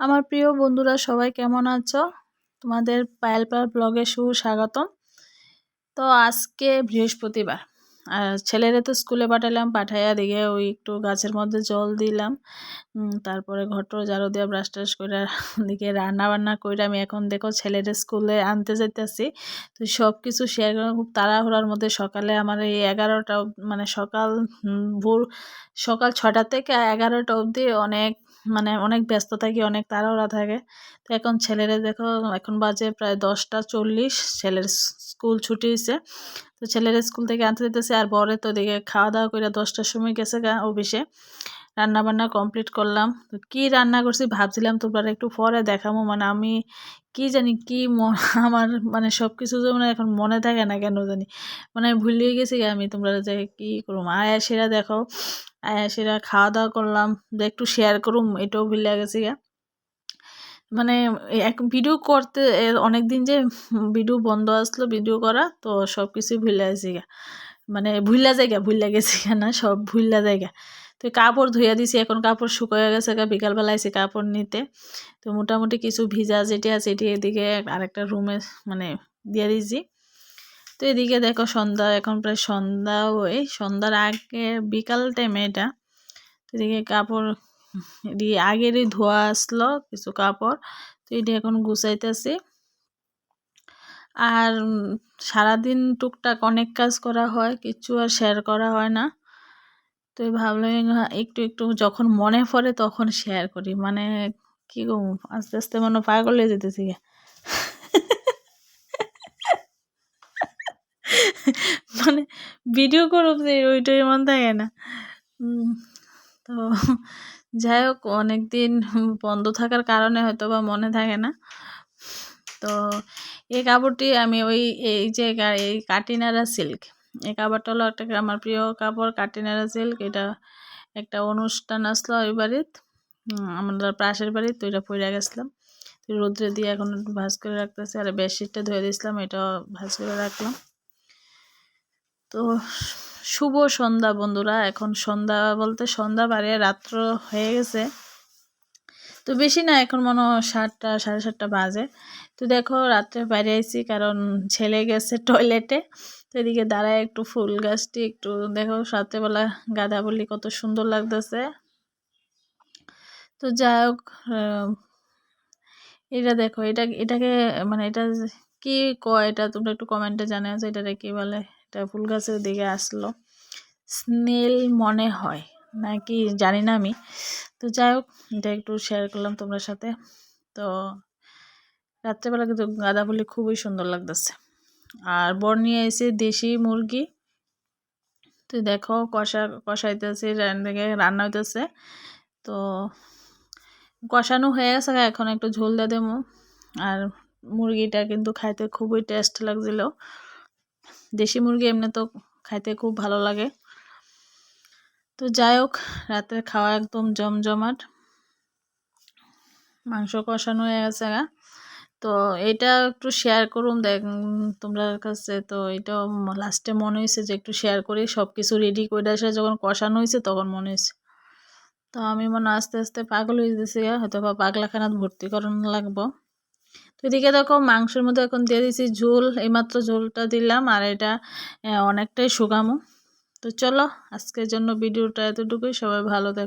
আমার প্রিয় বন্ধুরা, সবাই কেমন আছো? তোমাদের পায়েল পাল ব্লগে সুস্বাগতম। তো আজকে বৃহস্পতিবার, আর ছেলেরে তো স্কুলে পাঠালাম পাঠাইয়া দিকে ওই একটু গাছের মধ্যে জল দিলাম। তারপরে ঘটর ঝাড়ু দিয়ে ব্রাশ টাশ করে দিকে রান্না বান্না করে আমি এখন দেখো ছেলেরে স্কুলে আনতে যাইতেছি। তো সব কিছু শেয়ার করে খুব তাড়াহুড়ার মধ্যে সকালে আমার এই এগারোটা মানে সকাল ভোর, সকাল ছটা থেকে এগারোটা অবধি অনেক মানে অনেক ব্যস্ত থাকি, অনেক তাড়াহুড়া থাকে। তো এখন ছেলেরা দেখো, এখন বাজে প্রায় দশটা চল্লিশ, ছেলের স্কুল ছুটি হয়েছে তো ছেলের স্কুল থেকে আনতে দিতেছে আর বরে তো দেখে খাওয়া দাওয়া করে দশটার সময় গেছে গা অফিসে। রান্না বান্না কমপ্লিট করলাম। তো কী রান্না করছি ভাবছিলাম তোমরা একটু পরে দেখাবো মানে আমি কি জানি কি আমার মানে সব কিছু মানে এখন মনে থাকে না কেন জানি। মানে ভুলিয়ে গেছি আমি তোমরা যে কী করুম। আয়া সেরা দেখো আয়া সেরা খাওয়া দাওয়া করলাম একটু শেয়ার করুম, এটাও ভুলে গেছি গা। মানে এক ভিডিও করতে অনেক দিন যে ভিডিও বন্ধ আসলো ভিডিও করা, তো সব কিছুই ভুলে গেছি গা। মানে ভুললা জায়গা ভুললা গেছি না, সব ভুললা জায়গা তো কাপড় ধুইয়া দিছি, এখন কাপড় শুকাইয়া গেছে বিকালবেলা আইসি কাপড় নিতে। তো মোটামুটি কিছু ভিজা যেটি আছে এটি এদিকে আরেকটা রুমে মানে দিয়ে দিয়েছি। তো এদিকে দেখো সন্ধ্যা, এখন প্রায় সন্ধ্যা ওই, সন্ধ্যার আগে বিকাল টাইমে এটা। তো এদিকে কাপড় এদিকে আগেরই ধোয়া আসলো কিছু কাপড়, তো এটি এখন গুছাইতেছি। আর সারাদিন টুকটাক অনেক কাজ করা হয় কিছু আর শেয়ার করা হয় না। তো ভাবলাম একটু একটু যখন মনে পড়ে তখন শেয়ার করি। মানে কী গো, আস্তে আস্তে মনে পাগল হয়ে যেতেছি মানে ভিডিও করব যে, ওইটাই মন থাকে না। তো যাই হোক অনেক দিন বন্ধ থাকার কারণে হয়তো বা মনে থাকে না। তো এই কাপড়টি আমি ওই, এই যে, এই কাটিনারা সিল্ক এই কাপড়টা হলো একটা আমার প্রিয় কাপড় কাটিনারা সিল্ক এটা একটা অনুষ্ঠান আসলো ওই বাড়িত। আমাদের পাশের বাড়ি তো এটা পরে গেছিলাম। রোদ্রে দিয়ে এখন ভাজ করে রাখতেছে, আর বেডশিটটা ধুয়ে দিয়েছিলাম, এটাও ভাজ করে রাখলাম। তো শুভ সন্ধ্যা বন্ধুরা, এখন সন্ধ্যা বলতে সন্ধ্যা বাড়িয়ে রাত্র হয়ে গেছে। তো বেশি না, এখন মনে হয় সাতটা, সাড়ে সাতটা বাজে। তো দেখো রাত্রে বাইরে আইসি কারণ ছেলে গেছে টয়লেটে তো এদিকে দাঁড়ায় একটু ফুল গাছটি, একটু দেখো রাত্রেবেলা গাঁদা বলি কত সুন্দর লাগতেছে। তো যাই হোক এটা দেখো, এটা, এটাকে মানে এটা কি কয় এটা তোমরা একটু কমেন্টে জানাও যে এটাকে কি বলে? এটা ফুল গাছের দিকে আসলো। স্নেল মনে হয়। নাকি জানি না আমি। তো যাই হোক, এটা একটু শেয়ার করলাম তোমার সাথে। তো রাত্রেবেলা কিন্তু গাঁদা ফুলি খুবই সুন্দর লাগতেছে। আর বর নিয়ে এসে দেশি মুরগি। তো দেখো, কষা, কষাইতেছে রান্না হইতেছে। তো কষানো হয়ে গেছে এখন একটু ঝোল দিয়ে দেবো। আর মুরগিটা কিন্তু খাইতে খুবই টেস্ট লাগছিল। দেশি মুরগি এমনি তো খাইতে খুব ভালো লাগে। তো যাই হোক, রাতের খাওয়া একদম জমজমাট। মাংস কষানো হয়ে গেছে গা। তো এটা একটু শেয়ার করুন, দেখ, তোমরা কাছে তো এটা লাস্টে মনে হয়েছে যে একটু শেয়ার করি সব কিছু রেডি করে আসে যখন কষানো হয়েছে তখন মনে হয়েছে। তো আমি মনে আস্তে আস্তে পাগল হয়ে যেতেছি হয়তো বা পাগলাখানাত ভর্তি করানো লাগবো। তো এদিকে দেখো, মাংসের মধ্যে এখন দিয়ে দিয়েছি ঝোল, এইমাত্র ঝোলটা দিলাম, আর এটা অনেকটাই শুকামো তো চলো আজকের জন্য ভিডিওটা এতটুকুই। সবাই ভালো দেখো